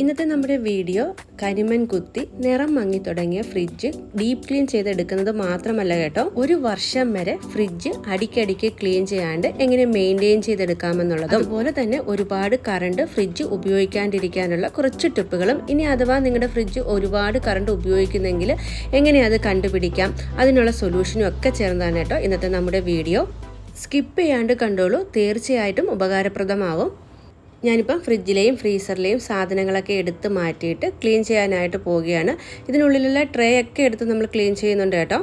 ഇന്നത്തെ നമ്മുടെ വീഡിയോ കരിമൻ കുത്തി നിറം മങ്ങി തുടങ്ങിയ ഫ്രിഡ്ജ് ഡീപ് ക്ലീൻ ചെയ്തെടുക്കുന്നത് മാത്രമല്ല കേട്ടോ. ഒരു വർഷം വരെ ഫ്രിഡ്ജ് അടിക്കടിക്ക് ക്ലീൻ ചെയ്യാണ്ട് എങ്ങനെ മെയിന്റെയിൻ ചെയ്തെടുക്കാമെന്നുള്ളത് അതുപോലെ തന്നെ ഒരുപാട് കറണ്ട് ഫ്രിഡ്ജ് ഉപയോഗിക്കാണ്ടിരിക്കാനുള്ള കുറച്ച് ടിപ്പുകളും ഇനി അഥവാ നിങ്ങളുടെ ഫ്രിഡ്ജ് ഒരുപാട് കറണ്ട് ഉപയോഗിക്കുന്നെങ്കിൽ എങ്ങനെ അത് കണ്ടുപിടിക്കാം? അതിനുള്ള സൊല്യൂഷനും ഒക്കെ ചേർന്നതാണ് കേട്ടോ ഇന്നത്തെ നമ്മുടെ വീഡിയോ. സ്കിപ്പ് ചെയ്യാണ്ട് കണ്ടോളൂ. തീർച്ചയായിട്ടും ഉപകാരപ്രദമാവും. ഞാനിപ്പം ഫ്രിഡ്ജിലെയും ഫ്രീസറിലെയും സാധനങ്ങളൊക്കെ എടുത്ത് മാറ്റിയിട്ട് ക്ലീൻ ചെയ്യാനായിട്ട് പോവുകയാണ്. ഇതിനുള്ളിലുള്ള ട്രേ ഒക്കെ എടുത്ത് നമ്മൾ ക്ലീൻ ചെയ്യുന്നുണ്ട് കേട്ടോ.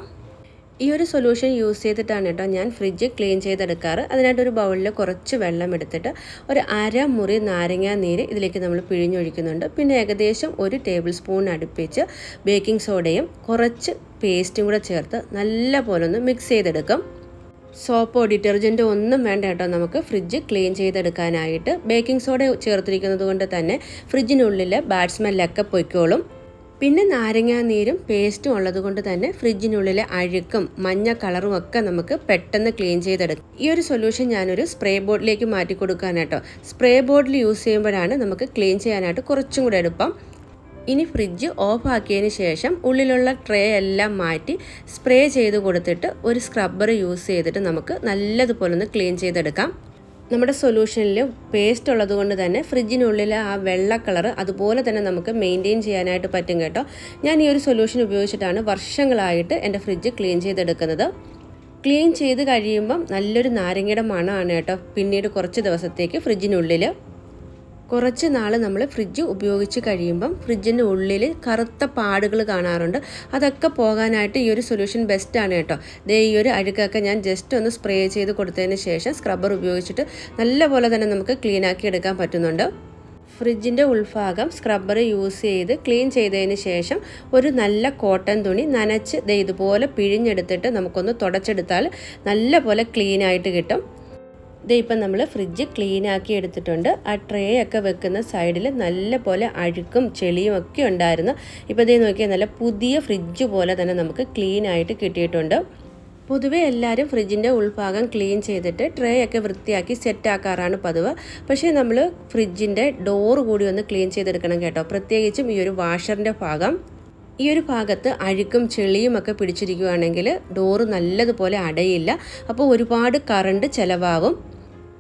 ഈ ഒരു സൊല്യൂഷൻ യൂസ് ചെയ്തിട്ടാണ് കേട്ടോ ഞാൻ ഫ്രിഡ്ജ് ക്ലീൻ ചെയ്തെടുക്കാറ്. അതിനായിട്ട് ഒരു ബൗളിൽ കുറച്ച് വെള്ളം എടുത്തിട്ട് ഒരു അര മുറി നാരങ്ങ നീര് ഇതിലേക്ക് നമ്മൾ പിഴിഞ്ഞൊഴിക്കുന്നുണ്ട്. പിന്നെ ഏകദേശം ഒരു ടേബിൾ സ്പൂൺ അടുപ്പിച്ച് ബേക്കിംഗ് സോഡയും കുറച്ച് പേസ്റ്റും കൂടെ ചേർത്ത് നല്ല പോലെ ഒന്ന് മിക്സ് ചെയ്തെടുക്കും. സോപ്പോ ഡിറ്റർജന്റോ ഒന്നും വേണ്ട കേട്ടോ. നമുക്ക് ഫ്രിഡ്ജ് ക്ലീൻ ചെയ്തെടുക്കാനായിട്ട് ബേക്കിംഗ് സോഡ ചേർത്തിരിക്കുന്നത് കൊണ്ട് തന്നെ ഫ്രിഡ്ജിനുള്ളിൽ ബാഡ് സ്മെല്ലൊക്കെ പൊയ്ക്കോളും. പിന്നെ നാരങ്ങാ നീരും പേസ്റ്റും ഉള്ളത് കൊണ്ട് തന്നെ ഫ്രിഡ്ജിനുള്ളിലെ അഴുക്കും മഞ്ഞ കളറും ഒക്കെ നമുക്ക് പെട്ടെന്ന് ക്ലീൻ ചെയ്തെടുക്കും. ഈ ഒരു സൊല്യൂഷൻ ഞാനൊരു സ്പ്രേ ബോട്ടിലേക്ക് മാറ്റി കൊടുക്കാനായിട്ടോ സ്പ്രേ ബോട്ടിൽ യൂസ് ചെയ്യുമ്പോഴാണ് നമുക്ക് ക്ലീൻ ചെയ്യാനായിട്ട് കുറച്ചും കൂടെ എളുപ്പം. ഇനി ഫ്രിഡ്ജ് ഓഫ് ആക്കിയതിന് ശേഷം ഉള്ളിലുള്ള ട്രേ എല്ലാം മാറ്റി സ്പ്രേ ചെയ്ത് കൊടുത്തിട്ട് ഒരു സ്ക്രബ്ബർ യൂസ് ചെയ്തിട്ട് നമുക്ക് നല്ലതുപോലെ ഒന്ന് ക്ലീൻ ചെയ്തെടുക്കാം. നമ്മുടെ സൊല്യൂഷനിൽ പേസ്റ്റ് ഉള്ളത് കൊണ്ട് തന്നെ ഫ്രിഡ്ജിനുള്ളിൽ ആ വെള്ള കളർ അതുപോലെ തന്നെ നമുക്ക് മെയിന്റെയിൻ ചെയ്യാനായിട്ട് പറ്റും കേട്ടോ. ഞാൻ ഈ ഒരു സൊല്യൂഷൻ ഉപയോഗിച്ചിട്ടാണ് വർഷങ്ങളായിട്ട് എന്റെ ഫ്രിഡ്ജ് ക്ലീൻ ചെയ്തെടുക്കുന്നത്. ക്ലീൻ ചെയ്ത് കഴിയുമ്പം നല്ലൊരു നാരങ്ങയുടെ മണമാണ് കേട്ടോ. പിന്നീട് കുറച്ച് ദിവസത്തേക്ക് ഫ്രിഡ്ജിനുള്ളിൽ കുറച്ച് നാൾ നമ്മൾ ഫ്രിഡ്ജ് ഉപയോഗിച്ച് കഴിയുമ്പം ഫ്രിഡ്ജിന്റെ ഉള്ളിൽ കറുത്ത പാടുകൾ കാണാറുണ്ട്. അതൊക്കെ പോകാനായിട്ട് ഈ ഒരു സൊല്യൂഷൻ ബെസ്റ്റാണ് കേട്ടോ. ദേ ഈ ഒരു അഴുക്കൊക്കെ ഞാൻ ജസ്റ്റ് ഒന്ന് സ്പ്രേ ചെയ്ത് കൊടുത്തതിന് ശേഷം സ്ക്രബ്ബർ ഉപയോഗിച്ചിട്ട് നല്ലപോലെ തന്നെ നമുക്ക് ക്ലീൻ ആക്കി എടുക്കാൻ പറ്റുന്നുണ്ട്. ഫ്രിഡ്ജിന്റെ ഉൾഭാഗം സ്ക്രബ്ബർ യൂസ് ചെയ്ത് ക്ലീൻ ചെയ്തതിന് ശേഷം ഒരു നല്ല കോട്ടൺ തുണി നനച്ച് ഇതുപോലെ പിഴിഞ്ഞെടുത്തിട്ട് നമുക്കൊന്ന് തുടച്ചെടുത്താൽ നല്ല പോലെ ക്ലീനായിട്ട് കിട്ടും. ഇത് ഇപ്പം നമ്മൾ ഫ്രിഡ്ജ് ക്ലീൻ ആക്കി എടുത്തിട്ടുണ്ട്. ആ ട്രേ ഒക്കെ വെക്കുന്ന സൈഡിൽ നല്ല പോലെ അഴുക്കും ചെളിയും ഒക്കെ ഉണ്ടായിരുന്നു. ഇപ്പോൾ ഇതേ നോക്കിയാൽ നല്ല പുതിയ ഫ്രിഡ്ജ് പോലെ തന്നെ നമുക്ക് ക്ലീൻ ആയിട്ട് കിട്ടിയിട്ടുണ്ട്. പൊതുവേ എല്ലാവരും ഫ്രിഡ്ജിന്റെ ഉൾഭാഗം ക്ലീൻ ചെയ്തിട്ട് ട്രേ ഒക്കെ വൃത്തിയാക്കി സെറ്റാക്കാറാണ് പതിവ്. പക്ഷേ നമ്മൾ ഫ്രിഡ്ജിന്റെ ഡോർ കൂടി ഒന്ന് ക്ലീൻ ചെയ്തെടുക്കണം കേട്ടോ. പ്രത്യേകിച്ചും ഈ ഒരു വാഷറിന്റെ ഭാഗം. ഈ ഒരു ഭാഗത്ത് അഴുക്കും ചെളിയും ഒക്കെ പിടിച്ചിരിക്കുകയാണെങ്കിൽ ഡോറ് നല്ലതുപോലെ അടയില്ല. അപ്പോൾ ഒരുപാട് കറണ്ട് ചിലവാകും.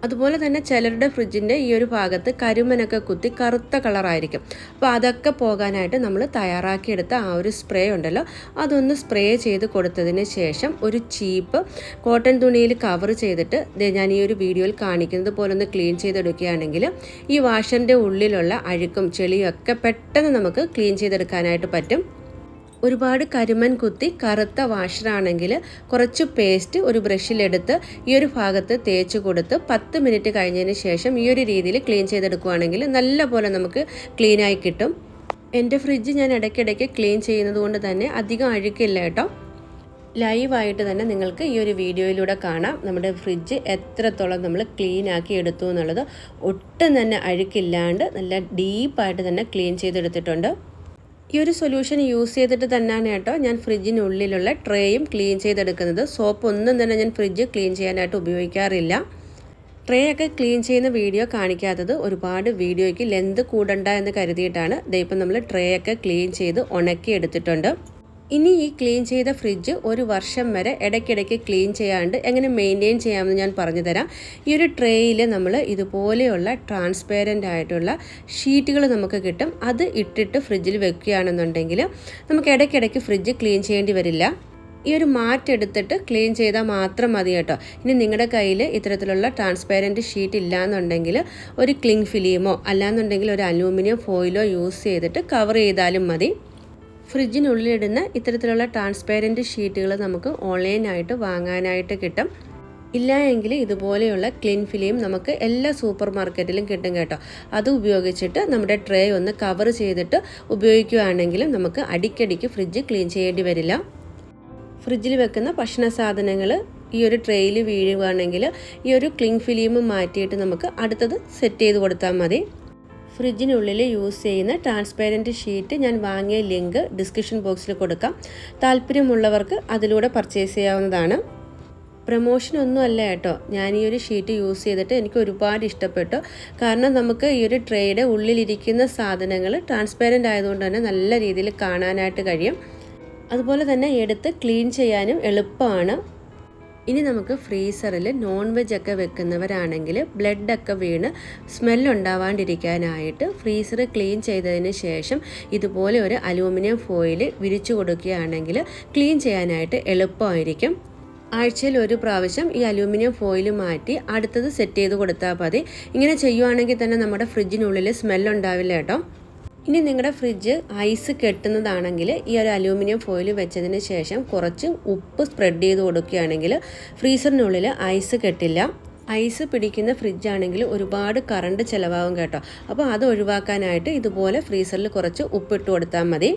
അതുപോലെ തന്നെ ചിലരുടെ ഫ്രിഡ്ജിന്റെ ഈ ഒരു ഭാഗത്ത് കരിമനൊക്കെ കുത്തി കറുത്ത കളറായിരിക്കും. അപ്പോൾ അതൊക്കെ പോകാനായിട്ട് നമ്മൾ തയ്യാറാക്കിയെടുത്ത ആ ഒരു സ്പ്രേ ഉണ്ടല്ലോ. അതൊന്ന് സ്പ്രേ ചെയ്ത് കൊടുത്തതിന് ശേഷം ഒരു ചീപ്പ് കോട്ടൺ തുണിയിൽ കവർ ചെയ്തിട്ട് ഞാൻ ഈ ഒരു വീഡിയോയിൽ കാണിക്കുന്നത് പോലെ ഒന്ന് ക്ലീൻ ചെയ്തെടുക്കുകയാണെങ്കിൽ ഈ വാഷറിന്റെ ഉള്ളിലുള്ള അഴുക്കും ചെളിയും ഒക്കെ പെട്ടെന്ന് നമുക്ക് ക്ലീൻ ചെയ്തെടുക്കാനായിട്ട് പറ്റും. ഒരുപാട് കരിമൻ കുത്തി കറുത്ത വാഷറാണെങ്കിൽ കുറച്ച് പേസ്റ്റ് ഒരു ബ്രഷിലെടുത്ത് ഈ ഒരു ഭാഗത്ത് തേച്ച് കൊടുത്ത് പത്ത് മിനിറ്റ് കഴിഞ്ഞതിന് ശേഷം ഈ ഒരു രീതിയിൽ ക്ലീൻ ചെയ്തെടുക്കുകയാണെങ്കിൽ നല്ല പോലെ നമുക്ക് ക്ലീനായി കിട്ടും. എന്റെ ഫ്രിഡ്ജ് ഞാൻ ഇടയ്ക്കിടയ്ക്ക് ക്ലീൻ ചെയ്യുന്നത് കൊണ്ട് തന്നെ അധികം അഴുക്കില്ല കേട്ടോ. ലൈവായിട്ട് തന്നെ നിങ്ങൾക്ക് ഈ ഒരു വീഡിയോയിലൂടെ കാണാം നമ്മുടെ ഫ്രിഡ്ജ് എത്രത്തോളം നമ്മൾ ക്ലീൻ ആക്കി എടുത്തു എന്നുള്ളത്. ഒട്ടും തന്നെ അഴുക്കില്ലാണ്ട് നല്ല ഡീപ്പായിട്ട് തന്നെ ക്ലീൻ ചെയ്തെടുത്തിട്ടുണ്ട്. ഈ ഒരു സൊല്യൂഷൻ യൂസ് ചെയ്തിട്ട് തന്നെയാണ് കേട്ടോ ഞാൻ ഫ്രിഡ്ജിനുള്ളിലുള്ള ട്രേയും ക്ലീൻ ചെയ്തെടുക്കുന്നത്. സോപ്പ് ഒന്നും തന്നെ ഞാൻ ഫ്രിഡ്ജ് ക്ലീൻ ചെയ്യാനായിട്ട് ഉപയോഗിക്കാറില്ല. ട്രേ ഒക്കെ ക്ലീൻ ചെയ്യുന്ന വീഡിയോ കാണിക്കാത്തത് ഒരുപാട് വീഡിയോയ്ക്ക് ലെന്ത് കൂടണ്ട എന്ന് കരുതിയിട്ടാണ്. ഇതേപ്പം നമ്മൾ ട്രേ ഒക്കെ ക്ലീൻ ചെയ്ത് ഉണക്കി എടുത്തിട്ടുണ്ട് ഇനി ഈ ക്ലീൻ ചെയ്ത ഫ്രിഡ്ജ് ഒരു വർഷം വരെ ഇടയ്ക്കിടയ്ക്ക് ക്ലീൻ ചെയ്യാണ്ട് എങ്ങനെ മെയിന്റെയിൻ ചെയ്യാമെന്ന് ഞാൻ പറഞ്ഞു തരാം. ഈ ഒരു ട്രേയിൽ നമ്മൾ ഇതുപോലെയുള്ള ട്രാൻസ്പെയറന്റ് ആയിട്ടുള്ള ഷീറ്റുകൾ നമുക്ക് കിട്ടും. അത് ഇട്ടിട്ട് ഫ്രിഡ്ജിൽ വെക്കുകയാണെന്നുണ്ടെങ്കിൽ നമുക്ക് ഇടയ്ക്കിടയ്ക്ക് ഫ്രിഡ്ജ് ക്ലീൻ ചെയ്യേണ്ടി വരില്ല. ഈ ഒരു മാറ്റെടുത്തിട്ട് ക്ലീൻ ചെയ്താൽ മാത്രം മതി കേട്ടോ. ഇനി നിങ്ങളുടെ കയ്യിൽ ഇത്തരത്തിലുള്ള ട്രാൻസ്പെറന്റ് ഷീറ്റ് ഇല്ലയെന്നുണ്ടെങ്കിൽ ഒരു ക്ലിങ് ഫിലിമോ അല്ലാന്നുണ്ടെങ്കിൽ ഒരു അലൂമിനിയം ഫോയിലോ യൂസ് ചെയ്തിട്ട് കവർ ചെയ്താലും മതി. ഫ്രിഡ്ജിനുള്ളിലിടുന്ന ഇത്തരത്തിലുള്ള ട്രാൻസ്പെയറന്റ് ഷീറ്റുകൾ നമുക്ക് ഓൺലൈനായിട്ട് വാങ്ങാനായിട്ട് കിട്ടും. ഇല്ല എങ്കിൽ ഇതുപോലെയുള്ള ക്ലീൻ ഫിലിം നമുക്ക് എല്ലാ സൂപ്പർ മാർക്കറ്റിലും കിട്ടും കേട്ടോ. അത് ഉപയോഗിച്ചിട്ട് നമ്മുടെ ട്രേ ഒന്ന് കവർ ചെയ്തിട്ട് ഉപയോഗിക്കുകയാണെങ്കിലും നമുക്ക് അടിക്കടിക്ക് ഫ്രിഡ്ജ് ക്ലീൻ ചെയ്യേണ്ടി വരില്ല. ഫ്രിഡ്ജിൽ വെക്കുന്ന ഭക്ഷണ സാധനങ്ങൾ ഈ ഒരു ട്രേയിൽ വീഴുകയാണെങ്കിൽ ഈ ഒരു ക്ലിങ് ഫിലിം മാറ്റിയിട്ട് നമുക്ക് അടുത്തത് സെറ്റ് ചെയ്ത് കൊടുത്താൽ മതി. ഫ്രിഡ്ജിനുള്ളിൽ യൂസ് ചെയ്യുന്ന ട്രാൻസ്പെറന്റ് ഷീറ്റ് ഞാൻ വാങ്ങിയ ലിങ്ക് ഡിസ്ക്രിപ്ഷൻ ബോക്സിൽ കൊടുക്കാം. താല്പര്യമുള്ളവർക്ക് അതിലൂടെ പർച്ചേസ് ചെയ്യാവുന്നതാണ്. പ്രമോഷൻ ഒന്നും അല്ല കേട്ടോ. ഞാൻ ഈ ഒരു ഷീറ്റ് യൂസ് ചെയ്തിട്ട് എനിക്ക് ഒരുപാട് ഇഷ്ടപ്പെട്ടു. കാരണം നമുക്ക് ഈ ഒരു ട്രേയുടെ ഉള്ളിലിരിക്കുന്ന സാധനങ്ങൾ ട്രാൻസ്പെറന്റ് ആയതുകൊണ്ട് തന്നെ നല്ല രീതിയിൽ കാണാനായിട്ട് കഴിയും. അതുപോലെ തന്നെ എടുത്ത് ക്ലീൻ ചെയ്യാനും എളുപ്പമാണ്. ഇനി നമുക്ക് ഫ്രീസറിൽ നോൺ വെജ് ഒക്കെ വെക്കുന്നവരാണെങ്കിൽ ബ്ലഡൊക്കെ വീണ് സ്മെല്ലുണ്ടാവാണ്ടിരിക്കാനായിട്ട് ഫ്രീസർ ക്ലീൻ ചെയ്തതിന് ശേഷം ഇതുപോലെ ഒരു അലൂമിനിയം ഫോയിൽ വിരിച്ചു കൊടുക്കുകയാണെങ്കിൽ ക്ലീൻ ചെയ്യാനായിട്ട് എളുപ്പമായിരിക്കും. ആഴ്ചയിൽ ഒരു പ്രാവശ്യം ഈ അലൂമിനിയം ഫോയിൽ മാറ്റി അടുത്തത് സെറ്റ് ചെയ്ത് കൊടുത്താൽ മതി. ഇങ്ങനെ ചെയ്യുവാണെങ്കിൽ തന്നെ നമ്മുടെ ഫ്രിഡ്ജിനുള്ളിൽ സ്മെല്ലുണ്ടാവില്ല കേട്ടോ. ഇനി നിങ്ങളുടെ ഫ്രിഡ്ജ് ഐസ് കെട്ടുന്നതാണെങ്കിൽ ഈ ഒരു അലൂമിനിയം ഫോയിൽ വെച്ചതിന് ശേഷം കുറച്ച് ഉപ്പ് സ്പ്രെഡ് ചെയ്ത് കൊടുക്കുകയാണെങ്കിൽ ഫ്രീസറിനുള്ളിൽ ഐസ് കെട്ടില്ല. ഐസ് പിടിക്കുന്ന ഫ്രിഡ്ജാണെങ്കിൽ ഒരുപാട് കറണ്ട് ചിലവാകും കേട്ടോ. അപ്പോൾ അത് ഒഴിവാക്കാനായിട്ട് ഇതുപോലെ ഫ്രീസറിൽ കുറച്ച് ഉപ്പിട്ട് കൊടുത്താൽ മതി.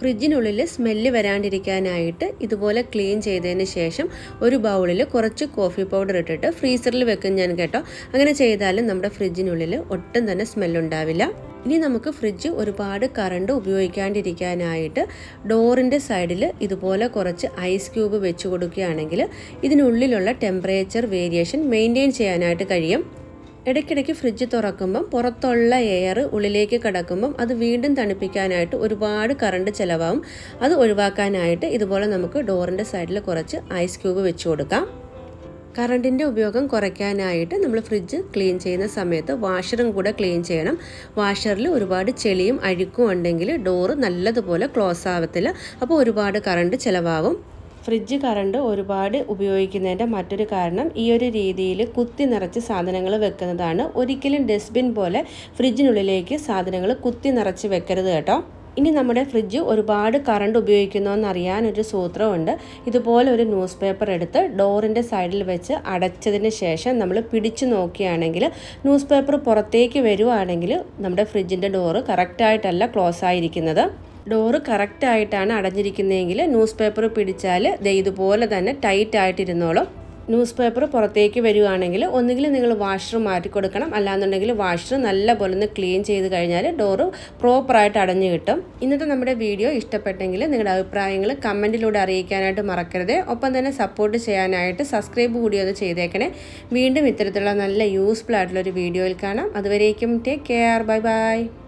ഫ്രിഡ്ജിനുള്ളിൽ സ്മെല്ല് വരാണ്ടിരിക്കാനായിട്ട് ഇതുപോലെ ക്ലീൻ ചെയ്തതിന് ശേഷം ഒരു ബൗളിൽ കുറച്ച് കോഫി പൗഡർ ഇട്ടിട്ട് ഫ്രീസറിൽ വെക്കും ഞാൻ കേട്ടോ. അങ്ങനെ ചെയ്താലും നമ്മുടെ ഫ്രിഡ്ജിനുള്ളിൽ ഒട്ടും തന്നെ സ്മെല്ലുണ്ടാവില്ല ഇനി നമുക്ക് ഫ്രിഡ്ജ് ഒരുപാട് കറണ്ട് ഉപയോഗിക്കാണ്ടിരിക്കാനായിട്ട് ഡോറിന്റെ സൈഡിൽ ഇതുപോലെ കുറച്ച് ഐസ് ക്യൂബ് വെച്ച് കൊടുക്കുകയാണെങ്കിൽ ഇതിനുള്ളിലുള്ള ടെമ്പറേച്ചർ വേരിയേഷൻ മെയിന്റെയിൻ ചെയ്യാനായിട്ട് കഴിയും. ഇടയ്ക്കിടയ്ക്ക് ഫ്രിഡ്ജ് തുറക്കുമ്പം പുറത്തുള്ള എയർ ഉള്ളിലേക്ക് കിടക്കുമ്പം അത് വീണ്ടും തണുപ്പിക്കാനായിട്ട് ഒരുപാട് കറണ്ട് ചിലവാകും. അത് ഒഴിവാക്കാനായിട്ട് ഇതുപോലെ നമുക്ക് ഡോറിന്റെ സൈഡിൽ കുറച്ച് ഐസ് ക്യൂബ് വെച്ച് കൊടുക്കാം. കറണ്ടിന്റെ ഉപയോഗം കുറയ്ക്കാനായിട്ട് നമ്മൾ ഫ്രിഡ്ജ് ക്ലീൻ ചെയ്യുന്ന സമയത്ത് വാഷറും കൂടെ ക്ലീൻ ചെയ്യണം. വാഷറിൽ ഒരുപാട് ചെളിയും അഴുക്കും ഉണ്ടെങ്കിൽ ഡോറ് നല്ലതുപോലെ ക്ലോസ് ആവത്തില്ല. അപ്പോൾ ഒരുപാട് കറണ്ട് ചിലവാകും. ഫ്രിഡ്ജ് കറണ്ട് ഒരുപാട് ഉപയോഗിക്കുന്നതിന്റെ മറ്റൊരു കാരണം ഈ ഒരു രീതിയിൽ കുത്തി നിറച്ച് സാധനങ്ങൾ വെക്കുന്നതാണ്. ഒരിക്കലും ഡസ്റ്റ്ബിൻ പോലെ ഫ്രിഡ്ജിനുള്ളിലേക്ക് സാധനങ്ങൾ കുത്തി നിറച്ച് വെക്കരുത് കേട്ടോ. ഇനി നമ്മുടെ ഫ്രിഡ്ജ് ഒരുപാട് കറണ്ട് ഉപയോഗിക്കുന്നതെന്നറിയാൻ ഒരു സൂത്രമുണ്ട് ഇതുപോലെ ഒരു ന്യൂസ് പേപ്പർ എടുത്ത് ഡോറിന്റെ സൈഡിൽ വെച്ച് അടച്ചതിന് ശേഷം നമ്മൾ പിടിച്ചു നോക്കുകയാണെങ്കിൽ ന്യൂസ് പേപ്പർ പുറത്തേക്ക് വരുവാണെങ്കിൽ നമ്മുടെ ഫ്രിഡ്ജിന്റെ ഡോറ് കറക്റ്റായിട്ടല്ല ക്ലോസ് ആയിരിക്കുന്നത്. ഡോറ് കറക്റ്റായിട്ടാണ് അടഞ്ഞിരിക്കുന്നതെങ്കിൽ ന്യൂസ് പേപ്പർ പിടിച്ചാൽ ദേ ഇതുപോലെ തന്നെ ടൈറ്റ് ആയിട്ടിരുന്നോളും. ന്യൂസ് പേപ്പർ പുറത്തേക്ക് വരികയാണെങ്കിൽ ഒന്നുകിൽ നിങ്ങൾ വാഷർ മാറ്റി കൊടുക്കണം. അല്ലാന്നുണ്ടെങ്കിൽ വാഷർ നല്ല പോലെ ഒന്ന് ക്ലീൻ ചെയ്ത് കഴിഞ്ഞാൽ ഡോറ് പ്രോപ്പറായിട്ട് അടഞ്ഞു കിട്ടും. ഇന്നത്തെ നമ്മുടെ വീഡിയോ ഇഷ്ടപ്പെട്ടെങ്കിൽ നിങ്ങളുടെ അഭിപ്രായങ്ങൾ കമന്റിലൂടെ അറിയിക്കാനായിട്ട് മറക്കരുത്. ഒപ്പം തന്നെ സപ്പോർട്ട് ചെയ്യാനായിട്ട് സബ്സ്ക്രൈബ് കൂടി ഒന്ന് ചെയ്തേക്കണേ. വീണ്ടും ഇത്തരത്തിലുള്ള നല്ല യൂസ്ഫുൾ ആയിട്ടുള്ള ഒരു വീഡിയോയിൽ കാണാം. അതുവരേക്കും ടേക്ക് കെയർ ബൈ ബൈ